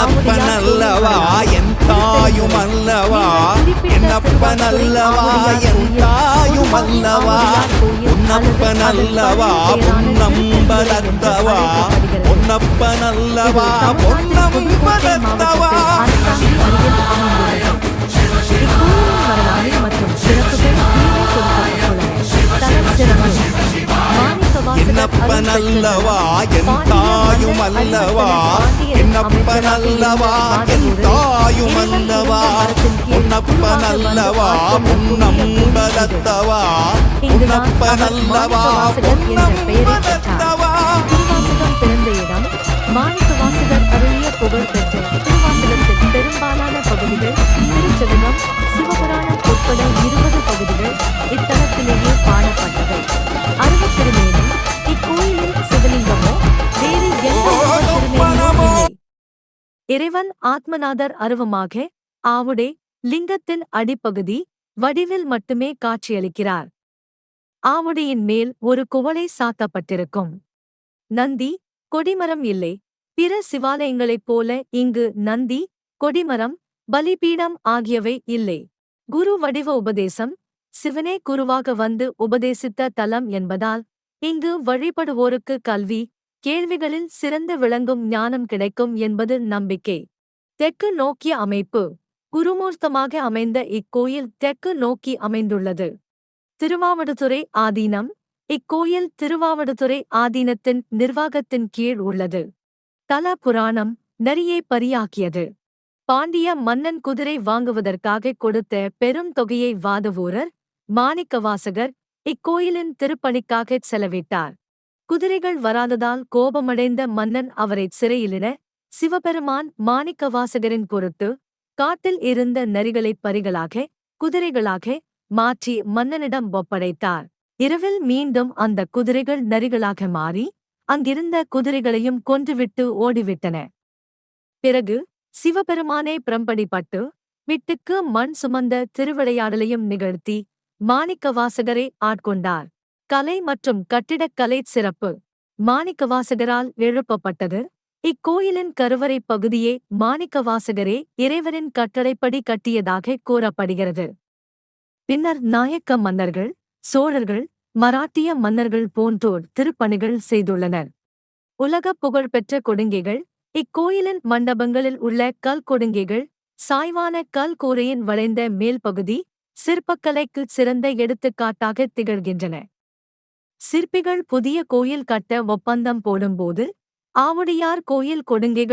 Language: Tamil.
என்னப்பனல்லவா என் தாயும் அல்லவா என்னப்பன் அல்லவா என் தாயும் அல்லவா உன்னப்பன் அல்லவா பொன்னம்பலத்தவா? பொன்னப்பன் அல்லவா பொன்னம்பலத்தவா? என்னப்பன் அல்லவா என் தாயும் அல்லவா என்னப்பன் அல்லவா என் தாயும் அல்லவா பொன்னப்பன் அல்லவா பொன்னம்பலத்தவா பொன்னப்பன் அல்லவா பொன்னம்பலத்தவா பிறந்த இடம் மாணிக்க அருளிய புகழ் பெற்ற திருவாசகத்தின் பெரும்பாலான பகுதிகள் திருச்செதகம் சிவபுராணம் உட்பட இருபது பகுதிகள் இத்தலத்திலேயே காணப்பட்டவை இறைவன் ஆத்மநாதர் அருவமாக ஆவுடே லிங்கத்தின் அடிப்பகுதி வடிவில் மட்டுமே காட்சியளிக்கிறார். ஆவுடையின் மேல் ஒரு குவளை சாத்தப்பட்டிருக்கும். நந்தி கொடிமரம் இல்லை. பிற சிவாலயங்களைப் போல இங்கு நந்தி கொடிமரம் பலிபீடம் ஆகியவை இல்லை. குரு வடிவ உபதேசம் சிவனே குருவாக வந்து உபதேசித்த தலம் என்பதால் இங்கு வழிபடுவோருக்கு கல்வி கேள்விகளில் சிறந்து விளங்கும் ஞானம் கிடைக்கும் என்பது நம்பிக்கை. தெற்கு நோக்கிய அமைப்பு. குருமூர்த்தமாக அமைந்த இக்கோயில் தெற்கு நோக்கி அமைந்துள்ளது. திருவாவடுதுறை ஆதீனம். இக்கோயில் திருவாவடுதுறை ஆதீனத்தின் நிர்வாகத்தின் கீழ் உள்ளது. தல புராணம் நரியை பரியாக்கியது. பாண்டிய மன்னன் குதிரை வாங்குவதற்காக கொடுத்த பெரும் தொகையை வாதவூரர் மாணிக்கவாசகர் இக்கோயிலின் திருப்பணிக்காக செலவிட்டார். குதிரைகள் வராததால் கோபமடைந்த மன்னன் அவரை சிறையிலிட சிவபெருமான் மாணிக்க வாசகரின் பொருட்டு காட்டில் இருந்த நரிகளைப் பரிகளாக குதிரைகளாக மாற்றி மன்னனிடம் ஒப்படைத்தார். இரவில் மீண்டும் அந்த குதிரைகள் நரிகளாக மாறி அங்கிருந்த குதிரைகளையும் கொன்றுவிட்டு ஓடிவிட்டன. பிறகு சிவபெருமானே பிரம்படிப்பட்டு விட்டுக்கு மண் சுமந்த திருவிளையாடலையும் நிகழ்த்தி மாணிக்க வாசகரை ஆட்கொண்டார். கலை மற்றும் கட்டிடக்கலை சிறப்பு. மாணிக்கவாசகரால் எழுப்பப்பட்டது. இக்கோயிலின் கருவறை பகுதியே மாணிக்கவாசகரே இறைவரின் கட்டளைப்படி கட்டியதாக கூறப்படுகிறது. பின்னர் நாயக்க மன்னர்கள் சோழர்கள் மராட்டிய மன்னர்கள் போன்றோர் திருப்பணிகள் செய்துள்ளனர். உலக புகழ்பெற்ற கொடுங்கைகள் இக்கோயிலின் மண்டபங்களில் உள்ள கல் கொடுங்கைகள் சாய்வான கல் கூரையின் வளைந்த மேல்பகுதி சிற்பக்கலைக்கு சிறந்த எடுத்துக்காட்டாக திகழ்கின்றன. சிற்பிகள் புதிய கோயில் கட்ட ஒப்பந்தம் போடும்போது ஆவுடையார் கோயில் கொடுங்கைகள்